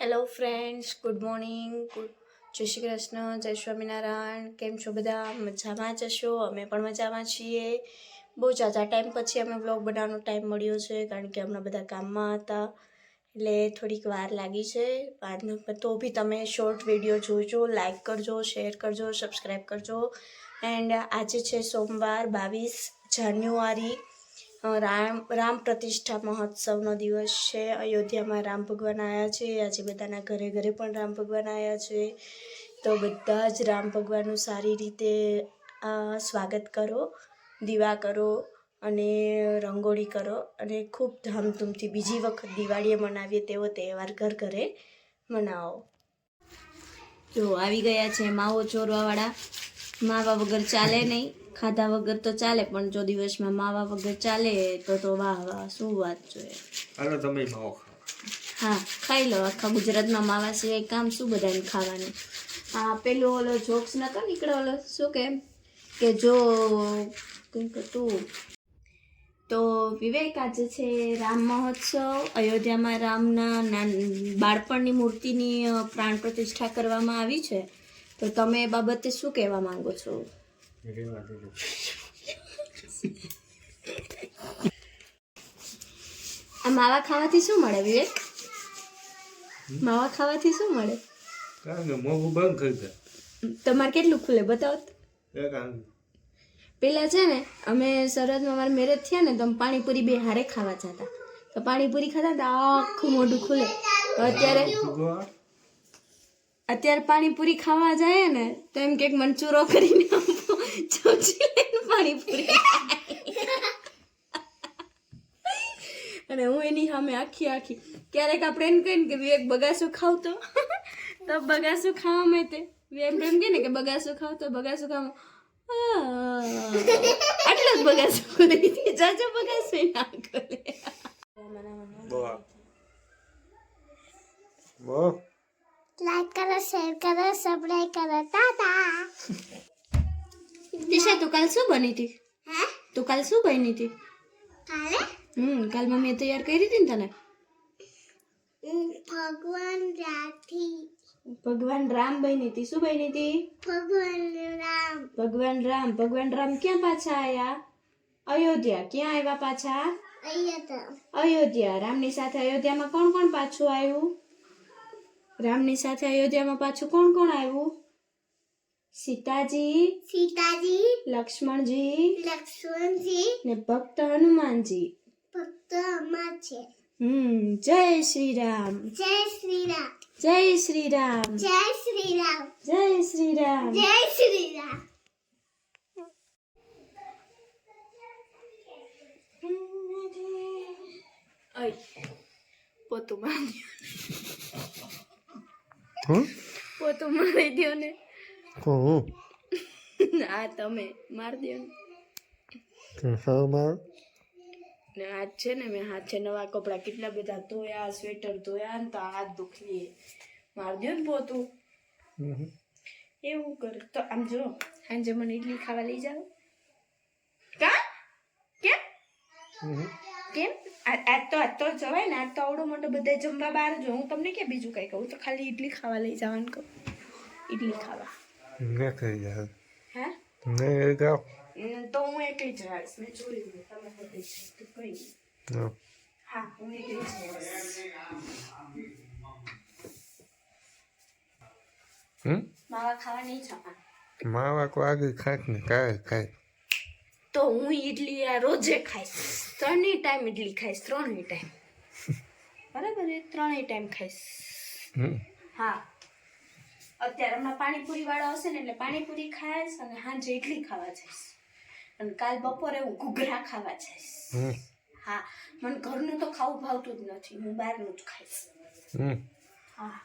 Hello friends good morning જય શ્રી કૃષ્ણ. જય સ્વામિનારાયણ. કેમ છો બધા? મજામાં જ હશો? અમે પણ મજામાં છીએ. બહુ ઝાઝા ટાઈમ પછી અમે બ્લોગ બનાવવાનો ટાઈમ મળ્યો છે, કારણ કે હમણાં બધા કામમાં હતા. એટલે થોડીક વાર લાગી છે. તો બી તમે શોર્ટ વીડિયો જોજો લાઈક કરજો શેર કરજો સબસ્ક્રાઈબ કરજો. એન્ડ આજે છે સોમવાર બાવીસ જાન્યુઆરી. રામ રામ પ્રતિષ્ઠા મહોત્સવનો દિવસ છે. અયોધ્યામાં રામ ભગવાન આવ્યા છે. આજે બધાના ઘરે ઘરે પણ રામ ભગવાન આવ્યા છે. તો બધા જ રામ ભગવાનનું સારી રીતે સ્વાગત કરો, દીવા કરો અને રંગોળી કરો અને ખૂબ ધામધૂમથી બીજી વખત દિવાળીએ મનાવીએ તેવો તહેવાર ઘર ઘરે મનાવો. જો, આવી ગયા છે માવો ચોરવાવાળા. માવા વગર ચાલે નહીં ખાધા વગર તો ચાલે પણ જો દિવસમાં માવા વગર ચાલે તો તો વાહ વાહ શું વાત જોઈએ હાલો તમે માવો હા ખાઈ લો આખા ગુજરાતમાં માવા સિવાય કામ શું બધાને ખાવાનું? હા પેલો ઓલો જોક્સ નતો નીકળ્યો ઓલો શું કે કે જો કંઈક હતું. તો વિવેક આજે છે રામ મહોત્સવ અયોધ્યામાં રામના બાળપણની મૂર્તિની પ્રાણ પ્રતિષ્ઠા કરવામાં આવી છે. તો તમે એ બાબતે શું કહેવા માંગો છો? આ માવા ખાવાથી શું મળે વિવેક? માવા ખાવાથી શું મળે? કારણ કે મોંઘું બંધ કરી દે તમારે કેટલું ખુલે બતાવો. પેલા છે ને અમે સરહદમાં અમારે મેરેજ થયા ને તો પાણીપુરી બે હારે ખાવા જતા. તો પાણીપુરી ખાતા તો આખું મોઢું ખુલે. અત્યારે અત્યારે પાણીપુરી ખાવા જાય ને, તો એમ કે મંચુરો કરીને પાણીપુરી અને હું એની સામે આખી આખી, ક્યારેક આપણે એમ કહીએ ને કે વિવેક બગાસું ખાવ તો. બગાસું ખાવા માટે, વિવેક એમ કહે ને કે બગાસું ખાવ તો બગાસું ખાવ આટલો જ બગાસું કરી જાજો બગાસું ના કરે કરો શેર કરો સબસ્ક્રાઇબ કરો ટાટા દિશા તું કાલ શું બની હતી હે તું કાલ શું બની હતી કાલે હમ કાલ મમ્મીએ તૈયાર કરી હતી ને તને ઉમ, ભગવાન રાઠી ભગવાન રામ બની હતી શું બની હતી ભગવાન રામ ભગવાન રામ ભગવાન રામ ક્યાં પાછા આયા અયોધ્યા ક્યાં આવ્યા પાછા અહીંયા તો અયોધ્યા રામની સાથે અયોધ્યામાં કોણ કોણ પાછું આવ્યું રામની સાથે અયોધ્યામાં પાછું કોણ કોણ આવ્યું? સીતાજી સીતાજી લક્ષ્મણજી લક્ષ્મણજી ને ભક્ત હનુમાનજી. ભક્ત અમાર છે. હમ જય શ્રી રામ જય શ્રી રામ જય શ્રી રામ જય શ્રી રામ જય શ્રી રામ જય શ્રી રામ Ay, પોતું મારી હું પોતું મારી દ્યો ને. હું આ તમે મારી દયો ને. સૌમાં ને આજ છે ને મેં હાથે નવા કપડાં કેટલા બધા ધોયા સ્વેટર ધોયા ને તો હાથ દુખીએ. માર દ્યો ને પોતું. એવું કર. તો આમ જો સાંજે મને ઇડલી ખાવા લઈ જાઓ. કા? કેમ? કેમ? આજ તો આજ તો જવાય ને આજ તો આવડો મોટો બધા જમવા બહાર જો હું તમને ક્યાં બીજું કંઈ કહું? તો ખાલી ઇડલી ખાવા લઈ જવાનું કહું. ઇડલી ખાવા. ને થઈ જાય. હે? ને જાઓ હમ, તો હું એકલી જ રહીશ. મેં જોયું ને તમે બધી છે. તો કઈ નહીં. હા. હા હું એકલી જ રહીશ. હમ? માવા ખાવા નહીં જવાનું. માવા કો આગળ ખાય ને કાંઈ ખાય. તો હું ઈડલી આ રોજે ખાઈશ. ત્રણેય ટાઈમ ઈડલી ખાઈશ ત્રણેય ટાઈમ. બરાબર એ? ત્રણેય ટાઈમ ખાઈશ. હા. અત્યારે હમણાં પાણીપુરી વાળા હશે ને એટલે પાણીપુરી ખાઈશ અને સાંજે ઈડલી ખાવા જઈશ. અને કાલ બપોરે હું ઘૂઘરા ખાવા જઈશ. હા. મને ઘરનું તો ખાવું ભાવતું જ નથી. હું બહારનું જ ખાઈશ. હા.